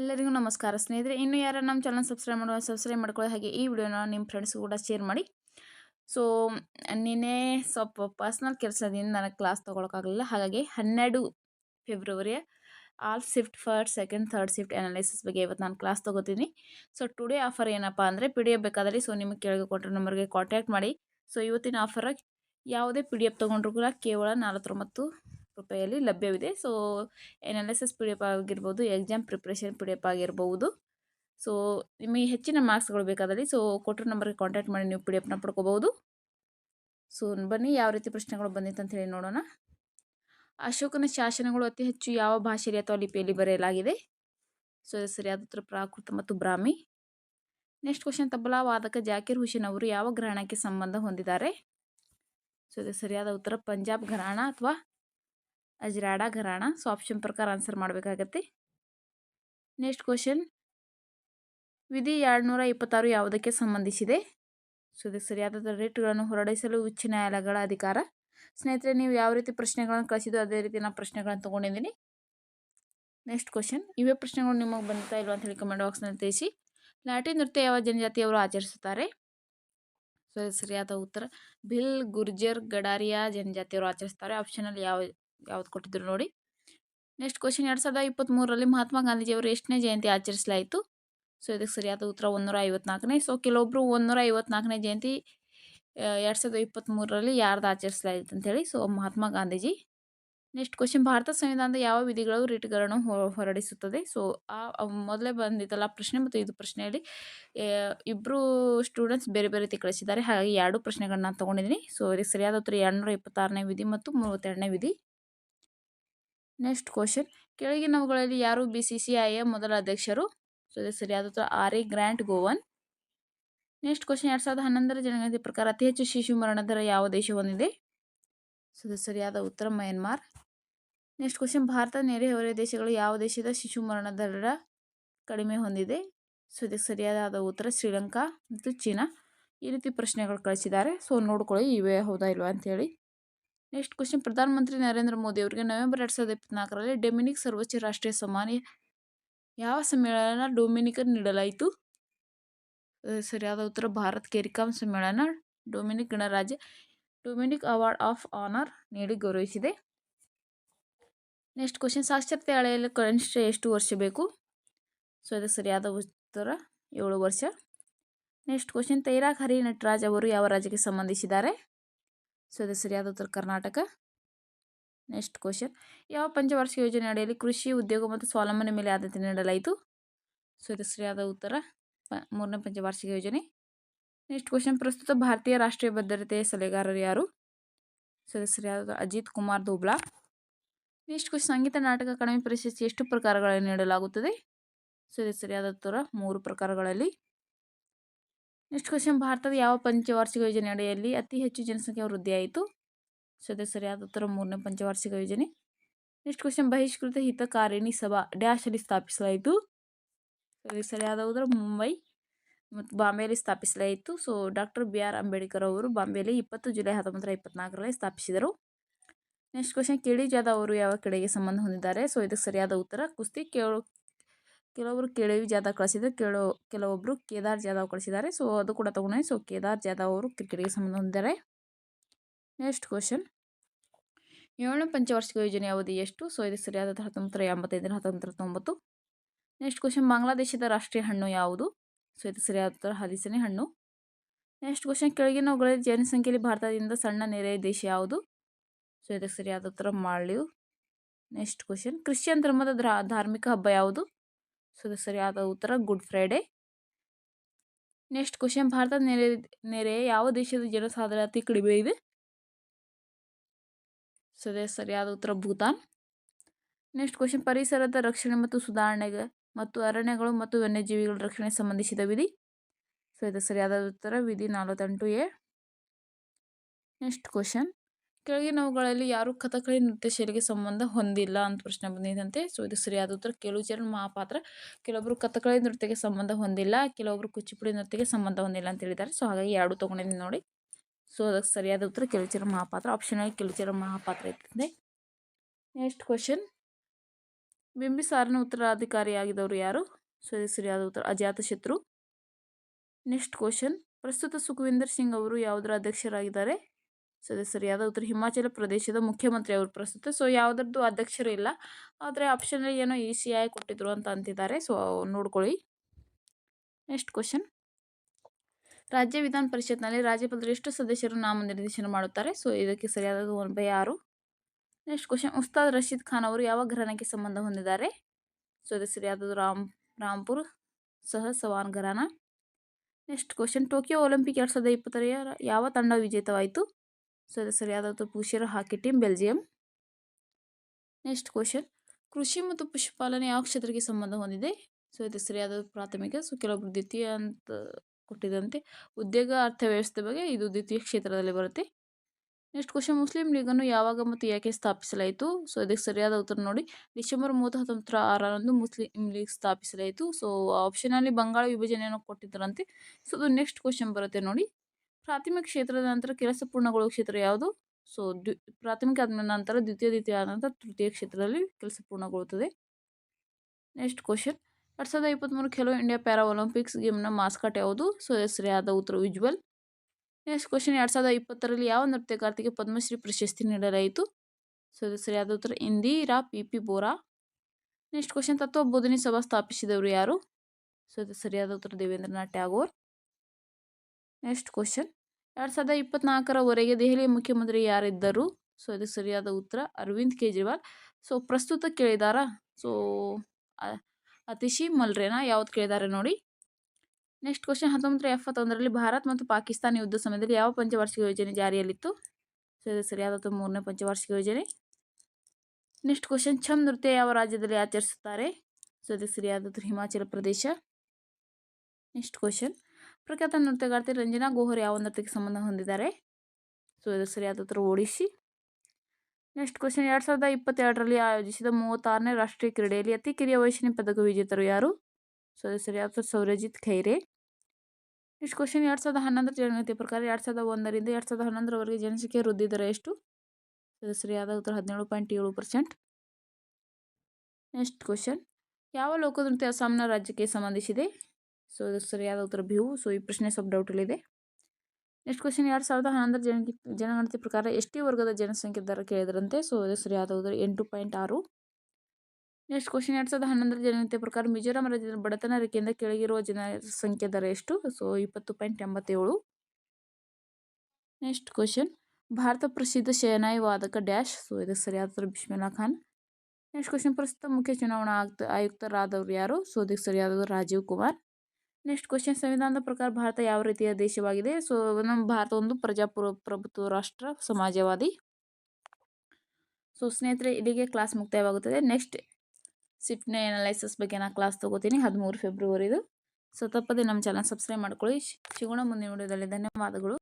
ಎಲ್ಲರಿಗೂ ನಮಸ್ಕಾರ. ಸ್ನೇಹಿತರೆ, ಇನ್ನು ಯಾರು ನಮ್ಮ ಚಾನಲ್ ಸಬ್ಸ್ಕ್ರೈಬ್ ಮಾಡುವ ಸಬ್ಸ್ಕ್ರೈಬ್ ಮಾಡ್ಕೊಳ್ಳೋ ಹಾಗೆ ಈ ವಿಡಿಯೋನ ನಿಮ್ಮ ಫ್ರೆಂಡ್ಸ್ ಕೂಡ ಶೇರ್ ಮಾಡಿ. ಸೊ ನಿನ್ನೆ ಸ್ವಲ್ಪ ಪರ್ಸ್ನಲ್ ಕೆಲಸದಿಂದ ನನಗೆ ಕ್ಲಾಸ್ ತೊಗೊಳಕ್ಕಾಗಲಿಲ್ಲ. ಹಾಗಾಗಿ ಹನ್ನೆರಡು ಫೆಬ್ರವರಿಯ all shift first second third shift analysis ಬಗ್ಗೆ ಇವತ್ತು ನಾನು ಕ್ಲಾಸ್ ತೊಗೋತೀನಿ. ಸೊ ಟುಡೇ ಆಫರ್ ಏನಪ್ಪ ಅಂದರೆ ಪಿ ಡಿ ಎಫ್ ಬೇಕಾದರೆ ಸೊ ನಿಮಗೆ ಕೆಳಗೆ ಕೊಟ್ಟರೆ ನಂಬರ್ಗೆ ಕಾಂಟ್ಯಾಕ್ಟ್ ಮಾಡಿ. ಸೊ ಇವತ್ತಿನ ಆಫರ್ ಯಾವುದೇ ಪಿ ಡಿ ಎಫ್ ತೊಗೊಂಡ್ರು ಕೂಡ ಕೇವಲ ನಲವತ್ತೊಂಬತ್ತು ರೂಪಾಯಲ್ಲಿ ಲಭ್ಯವಿದೆ. So analysis P D F ಆಗಿರ್ಬೋದು exam preparation P D F ಆಗಿರ್ಬೋದು. ಸೊ ನಿಮಗೆ ಹೆಚ್ಚಿನ ಮಾರ್ಕ್ಸ್ಗಳು ಬೇಕಾದಲ್ಲಿ ಸೊ ಕೊಟ್ಟರು ನಂಬರ್ಗೆ ಕಾಂಟ್ಯಾಕ್ಟ್ ಮಾಡಿ, ನೀವು ಪಿ ಡಿ ಎಫ್ನ ಪಡ್ಕೋಬೋದು ಸೊ ಬನ್ನಿ, ಯಾವ ರೀತಿ ಪ್ರಶ್ನೆಗಳು ಬಂದಿತ್ತು ಅಂತ ಹೇಳಿ ನೋಡೋಣ. ಅಶೋಕನ ಶಾಸನಗಳು ಅತಿ ಹೆಚ್ಚು ಯಾವ ಭಾಷೆಯಲ್ಲಿ ಅಥವಾ ಲಿಪಿಯಲ್ಲಿ ಬರೆಯಲಾಗಿದೆ? ಸೊ ಸರಿಯಾದ ಉತ್ತರ ಪ್ರಾಕೃತ ಮತ್ತು ಬ್ರಾಹ್ಮಿ. ನೆಕ್ಸ್ಟ್ ಕ್ವಶನ್ ತಬಲಾ ವಾದಕ ಜಾಕಿರ್ ಹುಸೇನ್ ಅವರು ಯಾವ ಗ್ರಹಣಕ್ಕೆ ಸಂಬಂಧ ಹೊಂದಿದ್ದಾರೆ? ಸೊ, ಇದು ಸರಿಯಾದ ಉತ್ತರ, ಪಂಜಾಬ್ ಘರಾಣ ಅಥವಾ ಅಜ್ರಾಡ ಘರಾಣ. ಸೊ ಆಪ್ಷನ್ ಪ್ರಕಾರ ಆನ್ಸರ್ ಮಾಡಬೇಕಾಗತ್ತೆ. ನೆಕ್ಸ್ಟ್ ಕ್ವಶನ್ ವಿಧಿ ಎರಡುನೂರ ಇಪ್ಪತ್ತಾರು ಯಾವುದಕ್ಕೆ ಸಂಬಂಧಿಸಿದೆ? ಸೊ ಇದಕ್ಕೆ ಸರಿಯಾದ ರೇಟ್ಗಳನ್ನು ಹೊರಡಿಸಲು ಉಚ್ಚ ನ್ಯಾಯಾಲಯಗಳ ಅಧಿಕಾರ. ಸ್ನೇಹಿತರೆ, ನೀವು ಯಾವ ರೀತಿ ಪ್ರಶ್ನೆಗಳನ್ನು ಕಳಿಸಿದ್ದು ಅದೇ ರೀತಿ ನಾನು ಪ್ರಶ್ನೆಗಳನ್ನು ತೊಗೊಂಡಿದ್ದೀನಿ. ನೆಕ್ಸ್ಟ್ ಕ್ವಶನ್ ಇವೇ ಪ್ರಶ್ನೆಗಳು ನಿಮಗೆ ಬಂತಾ ಇಲ್ವಾ ಅಂತ ಹೇಳಿ ಕಮೆಂಟ್ ಬಾಕ್ಸ್ನಲ್ಲಿ ತಿಳಿಸಿ. ಲ್ಯಾಟಿನ್ ನೃತ್ಯ ಯಾವ ಜನಜಾತಿಯವರು ಆಚರಿಸುತ್ತಾರೆ? ಸೊ ಸರಿಯಾದ ಉತ್ತರ. ಭಿಲ್ ಗುರ್ಜರ್ ಗಡಾರಿಯಾ ಜನಜಾತಿಯವರು ಆಚರಿಸ್ತಾರೆ ಆಪ್ಷನಲ್ಲಿ ಯಾವ ಯಾವ್ದು ಕೊಟ್ಟಿದ್ರು ನೋಡಿ. ನೆಕ್ಸ್ಟ್ ಕ್ವಶನ್ ಎರಡು ಸಾವಿರದ ಇಪ್ಪತ್ತ್ಮೂರರಲ್ಲಿ ಮಹಾತ್ಮ ಗಾಂಧೀಜಿಯವರು ಎಷ್ಟನೇ ಜಯಂತಿ ಆಚರಿಸಲಾಯಿತು? ಸೊ ಇದಕ್ಕೆ ಸರಿಯಾದ ಉತ್ತರ ಒಂದೂರ ಐವತ್ನಾಲ್ಕನೇ ಸೊ ಕೆಲವೊಬ್ಬರು ಒಂದೂರ ಐವತ್ನಾಲ್ಕನೇ ಜಯಂತಿ ಎರಡು ಸಾವಿರದ ಇಪ್ಪತ್ತ್ಮೂರರಲ್ಲಿ ಯಾರ್ದು ಆಚರಿಸಲಾಯಿತು ಅಂತೇಳಿ so Mahatma Gandhiji. Next question Bharat ಸಂವಿಧಾನದ ಯಾವ ವಿಧಿಗಳು ರಿಟ್ಗಳನ್ನು ಹೊರಡಿಸುತ್ತದೆ? ಸೊ ಆ ಮೊದಲೇ ಬಂದಿತ್ತಲ್ಲ ಪ್ರಶ್ನೆ ಮತ್ತು ಇದು ಪ್ರಶ್ನೆಯಲ್ಲಿ ಇಬ್ಬರು ಸ್ಟೂಡೆಂಟ್ಸ್ ಬೇರೆ ಬೇರೆ ರೀತಿ ಕಳಿಸಿದ್ದಾರೆ. ಹಾಗಾಗಿ ಎರಡು ಪ್ರಶ್ನೆಗಳನ್ನ ನಾನು ತೊಗೊಂಡಿದ್ದೀನಿ. ಸೊ ಇದಕ್ಕೆ ಸರಿಯಾದ ಉತ್ತರ ಎರಡುನೂರ ಇಪ್ಪತ್ತಾರನೇ ವಿಧಿ ಮತ್ತು ಮೂವತ್ತೆರಡನೇ ವಿಧಿ. ನೆಕ್ಸ್ಟ್ ಕ್ವಶನ್, ಕೆಳಗಿನವುಗಳಲ್ಲಿ ಯಾರು ಬಿ ಸಿ ಸಿ ಎ ಮೊದಲ ಅಧ್ಯಕ್ಷರು? ಸೊ ಇದು ಸರಿಯಾದ ಉತ್ತರ R A Grant Govan. Next question, ಎರಡು ಸಾವಿರದ ಹನ್ನೊಂದರ ಜನಗಣತಿ ಪ್ರಕಾರ ಅತಿ ಹೆಚ್ಚು ಶಿಶು ಮರಣ ದರ ಯಾವ ದೇಶ ಹೊಂದಿದೆ? ಸೊ ಇದು ಸರಿಯಾದ ಉತ್ತರ ಮಯನ್ಮಾರ್. ನೆಕ್ಸ್ಟ್ ಕ್ವಶನ್, ಭಾರತ ನೆರೆಹೊರೆ ದೇಶಗಳು ಯಾವ ದೇಶದ ಶಿಶು ಮರಣ ದರ ಕಡಿಮೆ ಹೊಂದಿದೆ? ಸೊ ಇದಕ್ಕೆ ಸರಿಯಾದ ಉತ್ತರ ಶ್ರೀಲಂಕಾ ಮತ್ತು ಚೀನಾ. ಈ ರೀತಿ ಪ್ರಶ್ನೆಗಳು ಕಳಿಸಿದ್ದಾರೆ. ಸೊ ನೋಡ್ಕೊಳ್ಳಿ, ಇವೇ ಹೌದಾ ಇಲ್ವಾ ಅಂತೇಳಿ. ನೆಕ್ಸ್ಟ್ ಕ್ವಶನ್ ಪ್ರಧಾನಮಂತ್ರಿ ನರೇಂದ್ರ ಮೋದಿ ಅವರಿಗೆ ನವೆಂಬರ್ ಎರಡು ಸಾವಿರದ ಇಪ್ಪತ್ನಾಲ್ಕರಲ್ಲಿ ಡೆಮಿನಿಕ್ ಸರ್ವೋಚ್ಚ ರಾಷ್ಟ್ರೀಯ ಸಮ್ಮಾನ ಯಾವ ಸಮ್ಮೇಳನ ಡೊಮಿನಿಕನ್ ನೀಡಲಾಯಿತು? ಸರಿಯಾದ ಉತ್ತರ ಭಾರತ್ ಕೆರಿಕಾಮ್ ಸಮ್ಮೇಳನ. ಡೊಮಿನಿಕ್ ಗಣರಾಜ್ಯ ಡೊಮಿನಿಕ್ ಅವಾರ್ಡ್ ಆಫ್ ಆನರ್ ನೀಡಿ ಗೌರವಿಸಿದೆ. ನೆಕ್ಸ್ಟ್ ಕ್ವಶನ್ ಸಾಕ್ಷರತೆ ಅಳೆಯಲು ಕನಿಷ್ಠ ಎಷ್ಟು ವರ್ಷ ಬೇಕು? ಸೊ ಇದಕ್ಕೆ ಸರಿಯಾದ ಉತ್ತರ ಏಳು ವರ್ಷ. ನೆಕ್ಸ್ಟ್ ಕ್ವಶನ್ ತೈರಾಕ್ ಹರಿ ನಟರಾಜ್ ಅವರು ಯಾವ ರಾಜ್ಯಕ್ಕೆ ಸಂಬಂಧಿಸಿದ್ದಾರೆ? ಸೊ, ಇದು ಸರಿಯಾದ ಉತ್ತರ ಕರ್ನಾಟಕ. ನೆಕ್ಸ್ಟ್ ಕ್ವಶನ್ ಯಾವ ಪಂಚವಾರ್ಷಿಕ ಯೋಜನೆ ಅಡಿಯಲ್ಲಿ ಕೃಷಿ, ಉದ್ಯೋಗ ಮತ್ತು ಸ್ವಾವಲಂಬನೆ ಮೇಲೆ ಆದ್ಯತೆ ನೀಡಲಾಯಿತು? ಸೊ, ಇದು ಸರಿಯಾದ ಉತ್ತರ. ಮೂರನೇ ಪಂಚವಾರ್ಷಿಕ ಯೋಜನೆ. ನೆಕ್ಸ್ಟ್ ಕ್ವಶನ್ ಪ್ರಸ್ತುತ ಭಾರತೀಯ ರಾಷ್ಟ್ರೀಯ ಭದ್ರತೆಯ ಸಲಹೆಗಾರರು ಯಾರು? ಸೊ, ಇದು ಸರಿಯಾದ Ajit Kumar Dobla. Next question Sangeet Natak Akademi ಪ್ರಶಸ್ತಿ ಎಷ್ಟು ಪ್ರಕಾರಗಳಲ್ಲಿ ನೀಡಲಾಗುತ್ತದೆ? ಸೊ, ಇದು ಸರಿಯಾದ ಉತ್ತರ. ಮೂರು ಪ್ರಕಾರಗಳಲ್ಲಿ. ನೆಕ್ಸ್ಟ್ ಕ್ವಶನ್ ಭಾರತದ ಯಾವ ಪಂಚವಾರ್ಷಿಕ ಯೋಜನೆ ಅಡಿಯಲ್ಲಿ ಅತಿ ಹೆಚ್ಚು ಜನಸಂಖ್ಯೆ ವೃದ್ಧಿಯಾಯಿತು ಸೊ ಅದೇ ಸರಿಯಾದ ಉತ್ತರ, ಮೂರನೇ ಪಂಚವಾರ್ಷಿಕ ಯೋಜನೆ. ನೆಕ್ಸ್ಟ್ ಕ್ವಶನ್ ಬಹಿಷ್ಕೃತ ಹಿತಕಾರಿಣಿ ಸಭಾ ಡ್ಯಾಶ್ ಅಲ್ಲಿ ಸ್ಥಾಪಿಸಲಾಯಿತು. ಸೊ ಸರಿಯಾದ ಉತ್ತರ, ಮುಂಬೈ ಮತ್ತು ಬಾಂಬೆಯಲ್ಲಿ ಸ್ಥಾಪಿಸಲಾಯಿತು. So doctor B R Ambedkar ಅವರು ಬಾಂಬೆಯಲ್ಲಿ ಇಪ್ಪತ್ತು ಜುಲೈ ಹತ್ತೊಂಬತ್ತರ ಇಪ್ಪತ್ನಾಲ್ಕರಲ್ಲಿ ಸ್ಥಾಪಿಸಿದರು. ನೆಕ್ಸ್ಟ್ ಕ್ವಶನ್ ಕೆಳಿ ಜಾಧವ್ ಅವರು ಯಾವ ಕಡೆಗೆ ಸಂಬಂಧ ಹೊಂದಿದ್ದಾರೆ? ಸೊ ಇದಕ್ಕೆ ಸರಿಯಾದ ಉತ್ತರ, ಕುಸ್ತಿ ಕೇಳು ಕೆಲವರು ಕೆಳವಿ ಜಾಧವ್ ಕಳಿಸಿದ್ದಾರೆ ಕೇಳೋ ಕೆಲವೊಬ್ಬರು ಕೇದಾರ್ ಜಾಧವ್ ಕಳಿಸಿದ್ದಾರೆ. ಸೊ ಅದು ಕೂಡ ತಗೊಂಡೆ ಸೊ ಕೇದಾರ್ ಜಾಧವ್ ಅವರು ಕ್ರಿಕೆಟ್ಗೆ ಸಂಬಂಧ ಹೊಂದಿದ್ದಾರೆ. ನೆಕ್ಸ್ಟ್ ಕ್ವಶನ್ ಏಳನೇ ಪಂಚವಾರ್ಷಿಕ ಯೋಜನೆ ಅವಧಿ ಎಷ್ಟು? ಸೊ ಇದು ಸರಿಯಾದ ಹತ್ತೊಂಬತ್ತರ ಎಂಬತ್ತೈದರ ಹತ್ತೊಂಬತ್ತರ ತೊಂಬತ್ತು ನೆಕ್ಸ್ಟ್ ಕ್ವಶನ್ ಬಾಂಗ್ಲಾದೇಶದ ರಾಷ್ಟ್ರೀಯ ಹಣ್ಣು ಯಾವುದು? ಸೊ ಇದು ಸರಿಯಾದ ಹಲಸಿನ ಹಣ್ಣು. ನೆಕ್ಸ್ಟ್ ಕ್ವಶನ್ ಕೆಳಗಿನವುಗಳಲ್ಲಿ ಜನಸಂಖ್ಯೆಯಲ್ಲಿ ಭಾರತದಿಂದ ಸಣ್ಣ ನೆರೆಯ ದೇಶ ಯಾವುದು? ಸೊ ಇದಕ್ಕೆ ಸರಿಯಾದ ಉತ್ತರ. ಮಾಲ್ಡೀವ್ ನೆಕ್ಸ್ಟ್ ಕ್ವಶನ್ ಕ್ರಿಶ್ಚಿಯನ್ ಧರ್ಮದ ಧಾರ್ಮಿಕ ಹಬ್ಬ ಯಾವುದು? ಸೊ ಸರಿಯಾದ ಉತ್ತರ. Good Friday. Next question. ಭಾರತದ ನೆರೆ ನೆರೆ ಯಾವ ದೇಶದ ಜನಸಾಧನ ಅತಿ ಕಡಿಮೆ ಇದೆ? ಸೊ ಸರಿಯಾದ ಉತ್ತರ ಭೂತಾನ್. Next question. ಪರಿಸರದ ರಕ್ಷಣೆ ಮತ್ತು ಸುಧಾರಣೆಗೆ ಮತ್ತು ಅರಣ್ಯಗಳು ಮತ್ತು ವನ್ಯಜೀವಿಗಳ ರಕ್ಷಣೆ ಸಂಬಂಧಿಸಿದ ವಿಧಿ. ಸೊ, ಇದು ಸರಿಯಾದ ಉತ್ತರ. ವಿಧಿ ನಲವತ್ತೆಂಟು ಎ. Next question. ಕೆಳಗಿನವುಗಳಲ್ಲಿ ಯಾರು ಕಥಕಳಿ ನೃತ್ಯ ಶೈಲಿಗೆ ಸಂಬಂಧ ಹೊಂದಿಲ್ಲ ಅಂತ ಪ್ರಶ್ನೆ ಬಂದಿದಂತೆ. ಸೊ, ಇದು ಸರಿಯಾದ ಉತ್ತರ. ಕೆಲವು ಜನ ಮಹಾಪಾತ್ರ ಕೆಲವೊಬ್ಬರು ಕಥಕಳಿ ನೃತ್ಯಕ್ಕೆ ಸಂಬಂಧ ಹೊಂದಿಲ್ಲ ಕೆಲವೊಬ್ಬರು ಕುಚಿಪುಡಿ ನೃತ್ಯಕ್ಕೆ ಸಂಬಂಧ ಹೊಂದಿಲ್ಲ ಅಂತ ಹೇಳಿದ್ದಾರೆ. ಸೊ, ಹಾಗಾಗಿ ಎರಡು ತೊಗೊಂಡಿದ್ದೀನಿ ನೋಡಿ. ಸೊ, ಅದಕ್ಕೆ ಸರಿಯಾದ ಉತ್ತರ. ಕೆಲಚರ ಮಹಾಪಾತ್ರ ಆಪ್ಷನ್ ಆಗಿ ಕೆಲಚರ ಮಹಾಪಾತ್ರ ಇರ್ತದೆ ನೆಕ್ಸ್ಟ್ ಕ್ವಶನ್ ಬಿಂಬಿಸಾರನ ಉತ್ತರಾಧಿಕಾರಿಯಾಗಿದ್ದವರು ಯಾರು? ಸೊ ಇದಕ್ಕೆ ಸರಿಯಾದ ಉತ್ತರ. ಅಜಾತ ಶತ್ರು. ನೆಕ್ಸ್ಟ್ ಕ್ವಶನ್ ಪ್ರಸ್ತುತ ಸುಖವಿಂದರ್ ಸಿಂಗ್ ಅವರು ಯಾವುದರ ಅಧ್ಯಕ್ಷರಾಗಿದ್ದಾರೆ? ಸೊ ಇದಕ್ಕೆ ಸರಿಯಾದ ಉತ್ತರ ಹಿಮಾಚಲ ಪ್ರದೇಶದ ಮುಖ್ಯಮಂತ್ರಿ ಅವರು ಪ್ರಸ್ತುತ. ಸೊ ಯಾವುದ್ರದ್ದು ಅಧ್ಯಕ್ಷರು ಇಲ್ಲ. ಆದರೆ ಆಪ್ಷನಲ್ಲಿ ಏನೋ ಇ ಸಿ ಐ ಕೊಟ್ಟಿದ್ರು ಅಂತ ಅಂತಿದ್ದಾರೆ. ಸೊ ನೋಡ್ಕೊಳ್ಳಿ. ನೆಕ್ಸ್ಟ್ ಕ್ವಶನ್ ರಾಜ್ಯ ವಿಧಾನ ಪರಿಷತ್ನಲ್ಲಿ ರಾಜ್ಯಪಾಲರು ಎಷ್ಟು ಸದಸ್ಯರು ನಾಮನಿರ್ದೇಶನ ಮಾಡುತ್ತಾರೆ? ಸೊ ಇದಕ್ಕೆ ಸರಿಯಾದದ್ದು ಒನ್ ಬೈ ಆರು. ನೆಕ್ಸ್ಟ್ ಕ್ವಶನ್ ಉಸ್ತಾದ್ ರಶೀದ್ ಖಾನ್ ಅವರು ಯಾವ ಘರಾನಕ್ಕೆ ಸಂಬಂಧ ಹೊಂದಿದ್ದಾರೆ? ಸೊ ಇದಕ್ಕೆ ಸರಿಯಾದದ್ದು Ram, Rampur Sahaswan gharana. Next question Tokyo Olympic ಎರಡು ಸಾವಿರದ ಇಪ್ಪತ್ತರ ಯಾವ ತಂಡ ವಿಜೇತವಾಯಿತು? ಸೊ ಅದು ಸರಿಯಾದ ಪುಷಿಯರು hockey team Belgium. Next question ಕೃಷಿ ಮತ್ತು ಪಶುಪಾಲನೆ ಯಾವ ಕ್ಷೇತ್ರಕ್ಕೆ ಸಂಬಂಧ ಹೊಂದಿದೆ? ಸೊ ಇದು ಸರಿಯಾದ ಪ್ರಾಥಮಿಕ ಸೊ ಕೆಲವೊಬ್ರು ದ್ವಿತೀಯ ಅಂತ ಕೊಟ್ಟಿದಂತೆ. ಉದ್ಯೋಗ, ಅರ್ಥವ್ಯವಸ್ಥೆ ಬಗ್ಗೆ ಇದು ದ್ವಿತೀಯ ಕ್ಷೇತ್ರದಲ್ಲಿ ಬರುತ್ತೆ. ನೆಕ್ಸ್ಟ್ ಕ್ವಶನ್ ಮುಸ್ಲಿಂ ಲೀಗನ್ನು ಯಾವಾಗ ಮತ್ತು ಯಾಕೆ ಸ್ಥಾಪಿಸಲಾಯಿತು? ಸೊ ಇದಕ್ಕೆ ಸರಿಯಾದ ಉತ್ತರ ನೋಡಿ. ಡಿಸೆಂಬರ್ ಮೂವತ್ತು ಹತ್ತೊಂಬತ್ತರ ಆರರಂದು ಮುಸ್ಲಿಂ ಲೀಗ್ ಸ್ಥಾಪಿಸಲಾಯಿತು. ಸೊ ಆಪ್ಷನಲ್ಲಿ ಬಂಗಾಳ ವಿಭಜನೆಯನ್ನು ಕೊಟ್ಟಿದ್ದರಂತೆ. ಸೊ ಅದು ನೆಕ್ಸ್ಟ್ ಕ್ವಶನ್ ಬರುತ್ತೆ ನೋಡಿ. ಪ್ರಾಥಮಿಕ ಕ್ಷೇತ್ರದ ನಂತರ ಕೆಲಸ ಪೂರ್ಣಗೊಳ್ಳುವ ಕ್ಷೇತ್ರ ಯಾವುದು? ಸೊ ದ್ವಿ, ಪ್ರಾಥಮಿಕ ಆದ ನಂತರ ದ್ವಿತೀಯ ದ್ವಿತೀಯ ಆದ ನಂತರ ತೃತೀಯ ಕ್ಷೇತ್ರದಲ್ಲಿ ಕೆಲಸ ಪೂರ್ಣಗೊಳ್ಳುತ್ತದೆ. ನೆಕ್ಸ್ಟ್ ಕ್ವಶನ್ ಎರಡು ಸಾವಿರದ ಇಪ್ಪತ್ತ್ಮೂರು ಖೇಲೋ ಇಂಡಿಯಾ ಪ್ಯಾರಾ ಒಲಿಂಪಿಕ್ಸ್ ಗೇಮ್ನ ಮಾಸ್ಕಾಟ್ ಯಾವುದು? ಸೊ ಸರಿಯಾದ ಉತ್ತರ ಉಜ್ವಲ್. ನೆಕ್ಸ್ಟ್ ಕ್ವಶನ್ ಎರಡು ಸಾವಿರದ ಇಪ್ಪತ್ತರಲ್ಲಿ ಯಾವ ನೃತ್ಯಗಾರ್ತಿಗೆ ಪದ್ಮಶ್ರೀ ಪ್ರಶಸ್ತಿ ನೀಡಲಾಯಿತು? ಸೊ ಸರಿಯಾದ ಉತ್ತರ Indira P P Bora. Next question ತತ್ವ ಬೋಧನೆ ಸಭಾ ಸ್ಥಾಪಿಸಿದವರು ಯಾರು? ಸೊ ಸರಿಯಾದ ಉತ್ತರ ದೇವೇಂದ್ರನಾಥ್ ಟ್ಯಾಗೋರ್. ನೆಕ್ಸ್ಟ್ ಕ್ವಶನ್ ಎರಡು ಸಾವಿರದ ಇಪ್ಪತ್ನಾಲ್ಕರವರೆಗೆ ದೆಹಲಿಯ ಮುಖ್ಯಮಂತ್ರಿ ಯಾರಿದ್ದರು? ಸೊ ಇದಕ್ಕೆ ಸರಿಯಾದ ಉತ್ತರ ಅರವಿಂದ್ ಕೇಜ್ರಿವಾಲ್. ಸೊ ಪ್ರಸ್ತುತ ಕೇಳಿದಾರಾ? ಸೊ ಅತಿಶಿ ಮಲ್ರೇನಾ ಯಾವ್ದು ಕೇಳಿದ್ದಾರೆ ನೋಡಿ. ನೆಕ್ಸ್ಟ್ ಕ್ವಶನ್ ಹತ್ತೊಂಬತ್ತು ಎಪ್ಪತ್ತೊಂದರಲ್ಲಿ ಭಾರತ್ ಮತ್ತು ಪಾಕಿಸ್ತಾನ ಯುದ್ಧ ಸಮಯದಲ್ಲಿ ಯಾವ ಪಂಚವಾರ್ಷಿಕ ಯೋಜನೆ ಜಾರಿಯಲ್ಲಿತ್ತು? ಸೊ ಇದು ಸರಿಯಾದ ಮೂರನೇ ಪಂಚವಾರ್ಷಿಕ ಯೋಜನೆ. ನೆಕ್ಸ್ಟ್ ಕ್ವಶನ್ ಛಮ್ ನೃತ್ಯ ಯಾವ ರಾಜ್ಯದಲ್ಲಿ ಆಚರಿಸುತ್ತಾರೆ? ಸೊ ಇದಕ್ಕೆ ಸರಿಯಾದದ್ದು ಹಿಮಾಚಲ ಪ್ರದೇಶ. ನೆಕ್ಸ್ಟ್ ಕ್ವಶನ್ ಪ್ರಖ್ಯಾತ ನೃತ್ಯಗಾರ್ತಿ ರಂಜನಾ ಗೋಹರ್ ಯಾವ ನೃತ್ಯಕ್ಕೆ ಸಂಬಂಧ ಹೊಂದಿದ್ದಾರೆ? ಸೊ, ಇದು ಸರಿಯಾದ ಉತ್ತರ ಓಡಿಸಿ. ನೆಕ್ಸ್ಟ್ ಕ್ವಶನ್ ಎರಡು ಸಾವಿರದ ಇಪ್ಪತ್ತೆರಡರಲ್ಲಿ ಆಯೋಜಿಸಿದ ಮೂವತ್ತಾರನೇ ರಾಷ್ಟ್ರೀಯ ಕ್ರೀಡೆಯಲ್ಲಿ ಅತಿ ಕಿರಿಯ ವಯಸ್ಸಿನ ಪದಕ ವಿಜೇತರು ಯಾರು? ಸೊ, ಇದು ಸರಿಯಾದ ಸೌರಜಿತ್ ಖೈರೆ. ನೆಕ್ಸ್ಟ್ ಕ್ವಶನ್ ಎರಡು ಸಾವಿರದ ಹನ್ನೊಂದರ ಜನಗಣತಿ ಪ್ರಕಾರ ಎರಡು ಸಾವಿರದ ಒಂದರಿಂದ ಎರಡು ಸಾವಿರದ ಹನ್ನೊಂದರವರೆಗೆ ಜನಸಂಖ್ಯೆ ವೃದ್ಧಿ ದರ ಎಷ್ಟು ಇದು ಸರಿಯಾದ ಉತ್ತರ ಹದಿನೇಳು ಪಾಯಿಂಟ್ ಏಳು ಪರ್ಸೆಂಟ್. ನೆಕ್ಸ್ಟ್ ಕ್ವಶನ್ ಯಾವ ಲೋಕನೃತ್ಯ ಅಸ್ಸಾಂನ ರಾಜ್ಯಕ್ಕೆ ಸಂಬಂಧಿಸಿದೆ? ಸೊ ಇದು ಸರಿಯಾದ ಉತ್ತರ ಬಿಹು ಸೊ ಈ ಪ್ರಶ್ನೆ ಸ್ವಲ್ಪ ಡೌಟಲ್ಲಿದೆ ನೆಕ್ಸ್ಟ್ ಕ್ವಶನ್ ಎರಡು ಸಾವಿರದ ಹನ್ನೊಂದರ ಜನ, ಜನಗಣತಿ ಪ್ರಕಾರ ಎಷ್ಟೇ ವರ್ಗದ ಜನಸಂಖ್ಯೆ ದರ ಕೇಳಿದ್ರಂತೆ ಸೊ ಇದು ಸರಿಯಾದ ಉತ್ತರ ಎಂಟು ಪಾಯಿಂಟ್ ಆರು. ನೆಕ್ಸ್ಟ್ ಕ್ವಶನ್ ಎರಡು ಸಾವಿರದ ಹನ್ನೊಂದರ ಜನಗಣತಿ ಪ್ರಕಾರ ಮಿಜೋರಾಂ ರಾಜ್ಯದ ಬಡತನ ರೇಖೆಯಿಂದ ಕೆಳಗಿರುವ ಜನಸಂಖ್ಯೆ ದರ ಎಷ್ಟು? ಸೊ ಇಪ್ಪತ್ತು ಪಾಯಿಂಟ್ ಎಂಬತ್ತೇಳು. ನೆಕ್ಸ್ಟ್ ಕ್ವಶನ್ ಭಾರತ ಪ್ರಸಿದ್ಧ ಶಯನಾಯಿ ವಾದಕ ಡ್ಯಾಶ್? ಸೊ ಇದು ಸರಿಯಾದ ಉತ್ತರ ಬಿಸ್ಮಿಲ್ಲಾ ಖಾನ್ ನೆಕ್ಸ್ಟ್ ಕ್ವಶನ್ ಪ್ರಸ್ತುತ ಮುಖ್ಯ ಚುನಾವಣಾ ಆಯುಕ್ತ, ಆಯುಕ್ತರಾದವರು ಯಾರು? ಸೊ ಇದಕ್ಕೆ ಸರಿಯಾದವರು ರಾಜೀವ್ ಕುಮಾರ್ ನೆಕ್ಸ್ಟ್ ಕ್ವಶನ್ ಸಂವಿಧಾನದ ಪ್ರಕಾರ ಭಾರತ ಯಾವ ರೀತಿಯ ದೇಶವಾಗಿದೆ? ಸೊ ನಮ್ಮ ಭಾರತ ಒಂದು ಪ್ರಜಾಪ್ರ, ಪ್ರಭುತ್ವ ರಾಷ್ಟ್ರ, ಸಮಾಜವಾದಿ. ಸೊ ಸ್ನೇಹಿತರೆ, ಇಲ್ಲಿಗೆ ಕ್ಲಾಸ್ ಮುಕ್ತಾಯವಾಗುತ್ತದೆ. ನೆಕ್ಸ್ಟ್ ಸಿಟ್ನ ಅನಲೈಸಸ್ ಬಗ್ಗೆ ನಾನು ಕ್ಲಾಸ್ ತೊಗೋತೀನಿ ಹದಿಮೂರು ಫೆಬ್ರವರಿದು ಸೊ ತಪ್ಪದೆ ನಮ್ಮ ಚಾನಲ್ ಸಬ್ಸ್ಕ್ರೈಬ್ ಮಾಡ್ಕೊಳ್ಳಿ. ಸಿಗೋಣ ಮುಂದಿನ ವಿಡಿಯೋದಲ್ಲಿ ಧನ್ಯವಾದಗಳು.